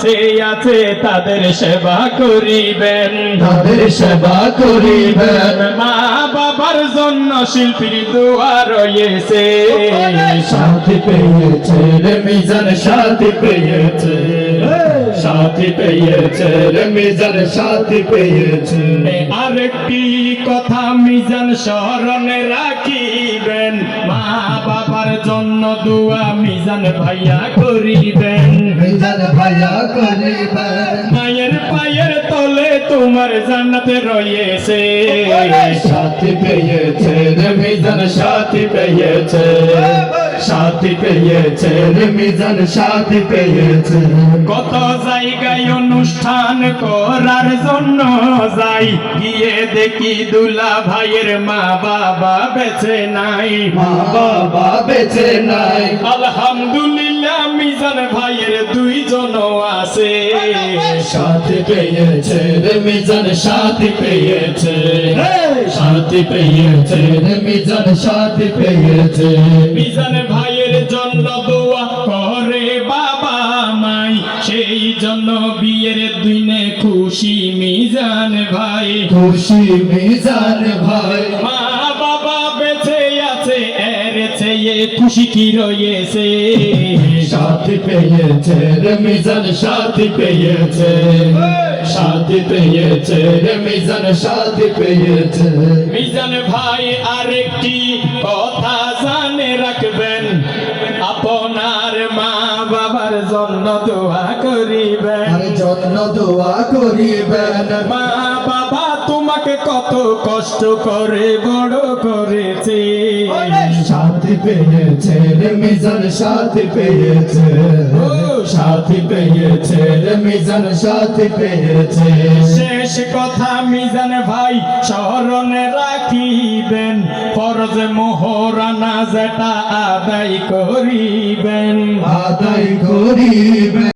কাছে আছে তাদের সেবা করিবেন। তাদের সেবা করিবেন। মা বাবার জন্য শিল্পীর দোয়া রয়েছে। সাথী পেয়েছে রে মিজান সাথী পেয়েছে। সাথী পেয়েছে রে মিজান সাথী পেয়েছে। আরেকটি কথা মিজান স্মরণে রাখিবেন। মা বাবার জন্য দোয়া মিজান ভাইয়া করিবেন। মিজান জান্নাতে রয়েছে। সাথী পেয়েছে রে মিজান সাথী পেয়েছে। সাথী পেয়েছে রে মিজান সাথী পেয়েছে। কত জায়গায় অনুষ্ঠান করার জন্য যাই গিয়ে দেখি দুলা ভাইয়ের মা বাবা বেছে নাই। মা বাবা বেঁচে নাই। আলহামদুলিল্লাহ আছে। সাথী পেয়েছে রে মিজান সাথী পেয়েছে। সাথী পেয়েছে মিজান সাথী পেয়েছে। মিজান ভাইয়ের জন্য দোয়া করে বাবা মাই। সেই জন্য বিয়ের দিনে খুশি মিজান ভাই। খুশি মিজান ভাই। মা এর খুশি কি রয়েছে? সাথী পেয়েছে রে মিজান সাথী পেয়েছে। সাথী পেয়েছে রে মিজান সাথী পেয়েছে। মিজান ভাই আরেকটি কথা জানে রাখবেন। আপনার মা বাবার জন্য দোয়া করিবেন। জন্য দোয়া করিবেন। মা কত কষ্ট করে বড় করেছে। সাথী পেয়েছে রে মিজান সাথী পেয়েছে। সাথী পেয়েছে রে মিজান সাথী পেয়েছে। শেষ কথা মিজান ভাই স্মরণে রাখিবেন ফরজ মোহরানা যেটা আদায় করিবেন। আদায় করিবে